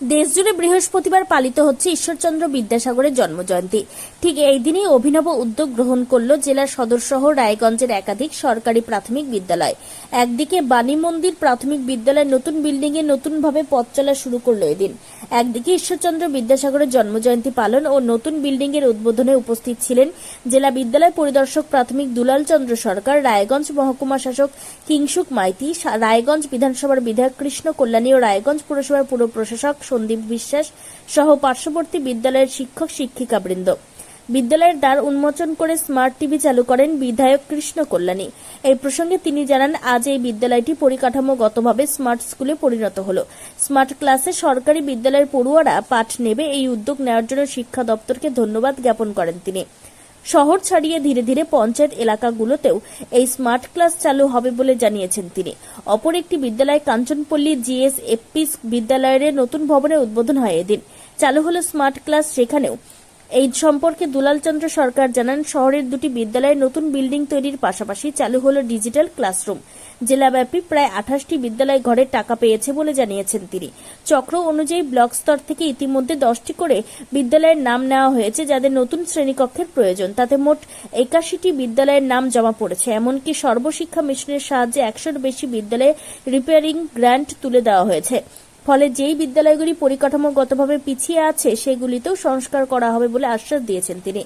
দেশজুড়ে বৃহস্পতিবার পালিত হচ্ছে ঈশ্বরচন্দ্র বিদ্যাসাগরের জন্মজয়ন্তী। ঠিক এই দিনেই অভিনব উদ্যোগ গ্রহণ করল জেলার সদর শহর রায়গঞ্জের একাধিক সরকারি প্রাথমিক বিদ্যালয়। একদিকে বাণী মন্দির প্রাথমিক বিদ্যালয়ের নতুন বিল্ডিং এ নতুনভাবে পথ চলা শুরু করল এদিন। একদিকে ঈশ্বরচন্দ্র বিদ্যাসাগরের জন্মজয়ন্তী পালন ও নতুন বিল্ডিং এর উদ্বোধনে উপস্থিত ছিলেন জেলা বিদ্যালয় পরিদর্শক প্রাথমিক দুলাল চন্দ্র সরকার, রায়গঞ্জ মহকুমা শাসক কিংসুক মাইতি রায়গঞ্জ বিধানসভার বিধায়ক কৃষ্ণ কল্যাণী ও রায়গঞ্জ পুরসভার পুর প্রশাসক সন্দীপ বিশ্বাস সহ পার্শ্ববর্তী বিদ্যালয়ের শিক্ষক শিক্ষিকাবৃন্দ। বিদ্যালয়ের দ্বার উন্মোচন করে স্মার্ট টিভি চালু করেন বিধায়ক কৃষ্ণ কল্যাণী। এই প্রসঙ্গে তিনি জানান, আজ এই বিদ্যালয়টি পরিকাঠামোগতভাবে স্মার্ট স্কুলে পরিণত হলো। স্মার্ট ক্লাসে সরকারি বিদ্যালয়ের পড়ুয়ারা পাঠ নেবে, এই উদ্যোগ নেওয়ার জন্য শিক্ষা দপ্তরকে ধন্যবাদ জ্ঞাপন করেন তিনি। শহর ছাড়িয়ে ধীরে ধীরে পঞ্চায়েত এলাকাগুলোতেও এই স্মার্ট ক্লাস চালু হবে বলে জানিয়েছেন তিনি। অপর একটি বিদ্যালয় কাঞ্চনপল্লী জিএস এফপিস বিদ্যালয়ের নতুন ভবনের উদ্বোধন হয় এদিন। চালু হলো স্মার্ট ক্লাস, সেখানেও এই সম্পর্কে দুলাল চন্দ্র সরকার জানান, শহরের দুটি বিদ্যালয়ে নতুন বিল্ডিং তৈরির পাশাপাশি চালু হলো ডিজিটাল ক্লাসরুম। জেলাব্যাপী প্রায় আঠাশটি বিদ্যালয় ঘরের টাকা পেয়েছে বলে জানিয়েছেন তিনি। চক্র অনুযায়ী ব্লক স্তর থেকে ইতিমধ্যে দশটি করে বিদ্যালয়ের নাম নেওয়া হয়েছে যাদের নতুন শ্রেণীকক্ষের প্রয়োজন। তাতে মোট একাশিটি বিদ্যালয়ের নাম জমা পড়েছে। এমনকি সর্বশিক্ষা মিশনের সাহায্যে একশোর বেশি বিদ্যালয়ে রিপেয়ারিং গ্র্যান্ট তুলে দেওয়া হয়েছে। ফলে যেই বিদ্যালয়গুলি পরিকাঠামোগতভাবে পিছিয়ে আছে, সেগুলিতেও সংস্কার করা হবে বলে আশ্বাস দিয়েছেন তিনি।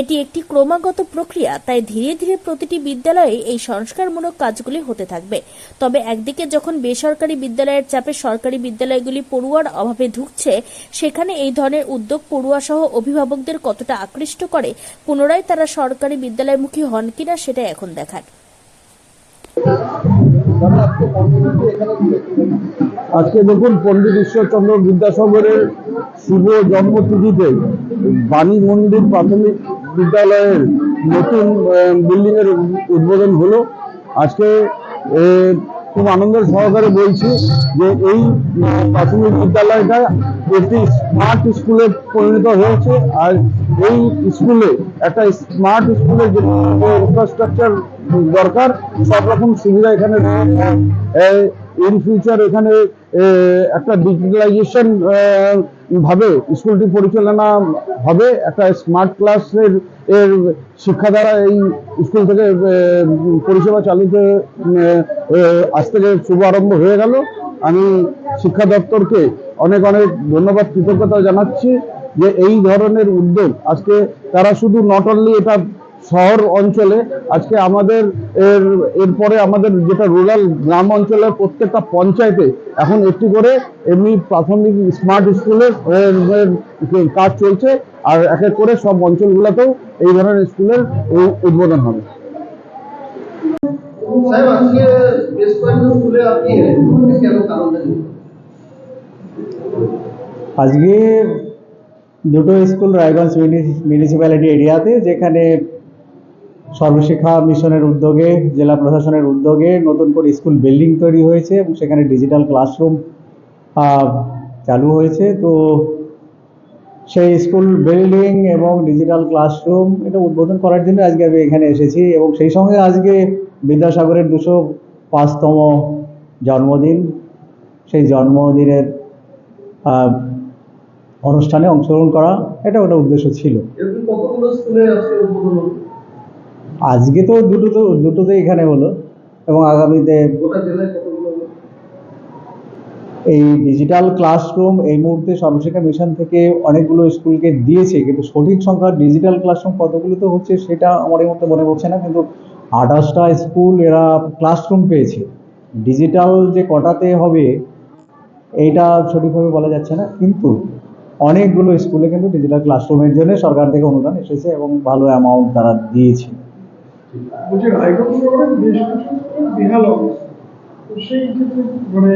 এটি একটি ক্রমাগত প্রক্রিয়া, তাই ধীরে ধীরে প্রতিটি বিদ্যালয়ে এই সংস্কারমূলক কাজগুলি হতে থাকবে। তবে একদিকে যখন বেসরকারি বিদ্যালয়ের চাপে সরকারি বিদ্যালয়গুলি পড়ুয়ার অভাবে ঢুকছে সেখানে এই ধরনের উদ্যোগ পড়ুয়া সহ অভিভাবকদের কতটা আকৃষ্ট করে, পুনরায় তারা সরকারি বিদ্যালয়মুখী হন কিনা সেটা এখন দেখার। আজকে দেখুন পণ্ডিত ঈশ্বরচন্দ্র বিদ্যাসাগরের শুভ জন্মতিথিতে বাণী মন্দির প্রাথমিক বিদ্যালয়ের নতুন বিল্ডিংয়ের উদ্বোধন হলো। আজকে খুব আনন্দের সহকারে বলছি যে এই প্রাথমিক বিদ্যালয়টা একটি স্মার্ট স্কুলে পরিণত হয়েছে আর এই স্কুলে একটা স্মার্ট স্কুলের যে ইনফ্রাস্ট্রাকচার দরকার, সব রকম সুবিধা এখানে ইন ফিউচার এখানে একটা ডিজিটালাইজেশন ভাবে, স্কুলটি পরিচালনা হবে, একটা স্মার্ট ক্লাসের এর শিক্ষা দ্বারা এই স্কুল থেকে পরিষেবা চালিত আজ থেকে শুভ আরম্ভ হয়ে গেল। আমি শিক্ষা দপ্তরকে অনেক অনেক ধন্যবাদ, কৃতজ্ঞতা জানাচ্ছি যে এই ধরনের উদ্যোগ আজকে তারা শুধু নট অনলি এটা শহর অঞ্চলে আজকে আমাদের এর এরপরে আমাদের যেটা রুরাল গ্রাম অঞ্চলের প্রত্যেকটা পঞ্চায়েতে এখন একটি করে এমনি প্রাথমিক স্মার্ট স্কুলের কাজ চলছে আর এক এক করে সব অঞ্চলগুলোতেও এই ধরনের স্কুলের উদ্বোধন হবে। আজকে দুটো স্কুল রায়গঞ্জ মিউনিসিপ্যালিটি এরিয়াতে যেখানে সর্বশিক্ষা মিশনের উদ্যোগে, জেলা প্রশাসনের উদ্যোগে নতুন করে স্কুল বিল্ডিং তৈরি হয়েছে এবং সেখানে ডিজিটাল ক্লাসরুম চালু হয়েছে। তো সেই স্কুল বিল্ডিং এবং ডিজিটাল ক্লাসরুম এটা উদ্বোধন করার জন্য আজকে আমি এখানে এসেছি এবং সেই সঙ্গে আজকে বিদ্যাসাগরের দুশো পাঁচতম জন্মদিন। সেই জন্মদিনের অনুষ্ঠানে অংশগ্রহণ করা এটা ওটা উদ্দেশ্য ছিল। আজকে তো দুটো তো দুটোতে এখানে হলো। এবং আগামীতে? এই ডিজিটাল ক্লাসরুম এই মুহূর্তে সর্বশিক্ষা মিশন থেকে অনেকগুলো স্কুলকে দিয়েছে কিন্তু সঠিক সংখ্যা ডিজিটাল ক্লাসরুম কতগুলো তো হচ্ছে সেটা আমার এই মুহূর্তে মনে পড়ছে না কিন্তু আঠাশটা স্কুল এরা ক্লাসরুম পেয়েছে। ডিজিটাল যে কটাতে হবে এইটা সঠিকভাবে বলা যাচ্ছে না কিন্তু অনেকগুলো স্কুলে কিন্তু ডিজিটাল ক্লাসরুমের জন্য সরকার থেকে অনুদান এসেছে এবং ভালো অ্যামাউন্ট তারা দিয়েছে। বলছি রায়গঞ্জ বেশ কিছু অবস্থা। মানে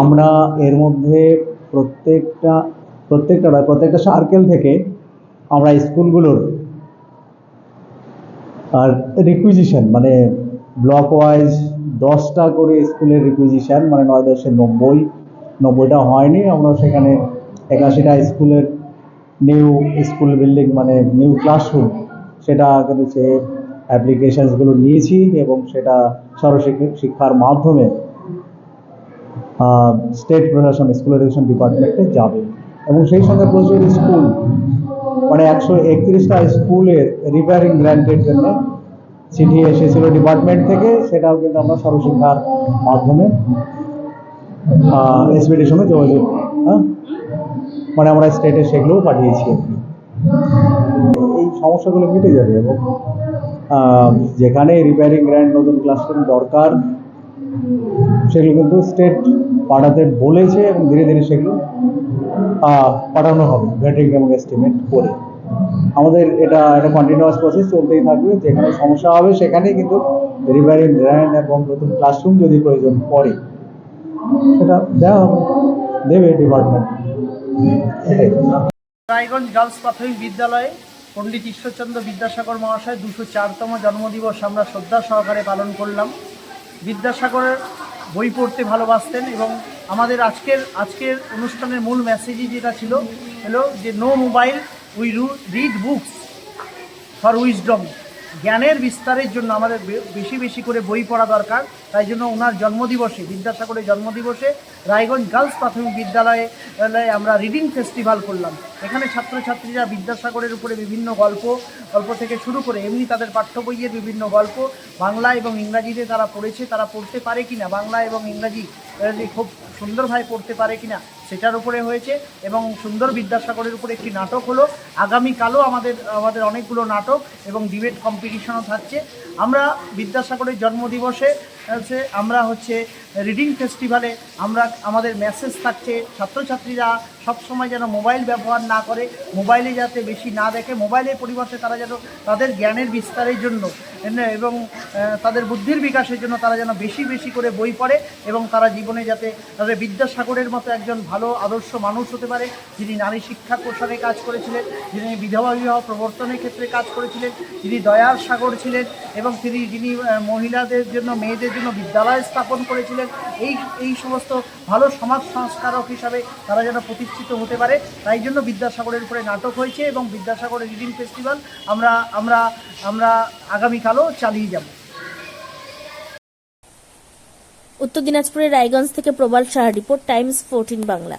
আমরা এর মধ্যে প্রত্যেকটা প্রত্যেকটা নয়, প্রত্যেকটা সার্কেল থেকে আমরা স্কুলগুলোর আর রিকুইজিশন মানে ব্লক ওয়াইজ দশটা করে স্কুলের রিকুইজিশন মানে নয় দশে নব্বই নব্বইটা হয়নি। আমরা সেখানে একাশিটা স্কুলের নিউ স্কুল বিল্ডিং মানে নিউ ক্লাসরুম সেটা কিন্তু সে অ্যাপ্লিকেশনসগুলো নিয়েছি এবং সেটা শিক্ষার মাধ্যমে স্টেট প্রশাসন স্কুল এডুকেশন ডিপার্টমেন্টে যাবে। এবং সেই সঙ্গে প্রচুর স্কুল মানে একশো একত্রিশটা স্কুলের রিপেয়ারিং গ্র্যান্টের জন্য চিঠি এসেছিল ডিপার্টমেন্ট থেকে, সেটাও কিন্তু আমরা সর্বশিক্ষার মাধ্যমে এসবিটির সঙ্গে যোগাযোগ হ্যাঁ? মানে আমরা স্টেটে সেগুলোও পাঠিয়েছি আর কি। সমস্যাগুলো মিটে যাবে এবং যেখানে রিপেয়ারিং গ্র্যান্ড নতুন ক্লাসরুম দরকার, সেগুলো কিন্তু স্টেট পাঠাতে বলেছে এবং ধীরে ধীরে সেগুলো পাঠানো হবে ভেটিং এবং এস্টিমেট করে। আমাদের এটা একটা কন্টিনিউয়াস প্রসেস চলতেই থাকবে, যেখানে সমস্যা হবে সেখানেই কিন্তু রিপেয়ারিং গ্র্যান্ড এবং নতুন ক্লাসরুম যদি প্রয়োজন পড়ে, সেটা দেওয়া হবে, দেবে ডিপার্টমেন্ট রায়গঞ্জ গার্লস প্রাথমিক বিদ্যালয়ে পণ্ডিত ঈশ্বরচন্দ্র বিদ্যাসাগর মহাশয় দুশো চারতম জন্মদিবস আমরা শ্রদ্ধা সহকারে পালন করলাম। বিদ্যাসাগরের বই পড়তে ভালোবাসতেন এবং আমাদের আজকের আজকের অনুষ্ঠানের মূল মেসেজই যেটা ছিল, হলো যে no mobile we read books for wisdom জ্ঞানের বিস্তারের জন্য আমাদের বেশি বেশি করে বই পড়া দরকার। তাই জন্য ওনার জন্মদিবসে বিদ্যাসাগরের জন্মদিবসে রায়গঞ্জ গার্লস প্রাথমিক বিদ্যালয়ে আমরা রিডিং ফেস্টিভ্যাল করলাম। এখানে ছাত্রছাত্রীরা বিদ্যাসাগরের উপরে বিভিন্ন গল্প গল্প থেকে শুরু করে এমনি তাদের পাঠ্য বইয়ের বিভিন্ন গল্প, বাংলা এবং ইংরাজিতে তারা পড়েছে, তারা পড়তে পারে কিনা, বাংলা এবং ইংরাজি খুব সুন্দরভাবে পড়তে পারে কিনা সেটার উপরে হয়েছে এবং সুন্দর বিদ্যাসাগরের উপরে একটি নাটক হলো। আগামীকালও আমাদের আমাদের অনেকগুলো নাটক এবং ডিবেট কম্পিটিশনও থাকছে। আমরা বিদ্যাসাগরের জন্মদিবসে হচ্ছে আমরা হচ্ছে রিডিং ফেস্টিভ্যালে আমরা, আমাদের মেসেজ থাকছে, ছাত্রছাত্রীরা সবসময় যেন মোবাইল ব্যবহার না করে মোবাইলে যাতে বেশি না দেখে মোবাইলের পরিবর্তে তারা যেন তাদের জ্ঞানের বিস্তারের জন্য এবং তাদের বুদ্ধির বিকাশের জন্য তারা যেন বেশি বেশি করে বই পড়ে, এবং তারা জীবনে যাতে তাদের বিদ্যাসাগরের মতো একজন ভালো আদর্শ মানুষ হতে পারে, যিনি নারী শিক্ষা প্রসারে কাজ করেছিলেন, যিনি বিধবা বিবাহ প্রবর্তনের ক্ষেত্রে কাজ করেছিলেন, যিনি দয়ার সাগর ছিলেন, এবং তিনি, যিনি মহিলাদের জন্য, মেয়েদের জন্য বিদ্যালয় স্থাপন করেছিলেন। এই এই সমস্ত ভালো সমাজ সংস্কারক হিসাবে তারা যেন প্রতিষ্ঠিত হতে পারে, তাই জন্য বিদ্যাসাগরের উপরে নাটক হয়েছে এবং বিদ্যাসাগরের রিডিং ফেস্টিভ্যাল আমরা আমরা আমরা আগামীকালও চালিয়ে যাব। উত্তর দিনাজপুরের রায়গঞ্জ থেকে Prabal Saha, report Times, fourteen Bangla.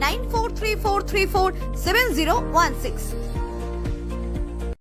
9434347016.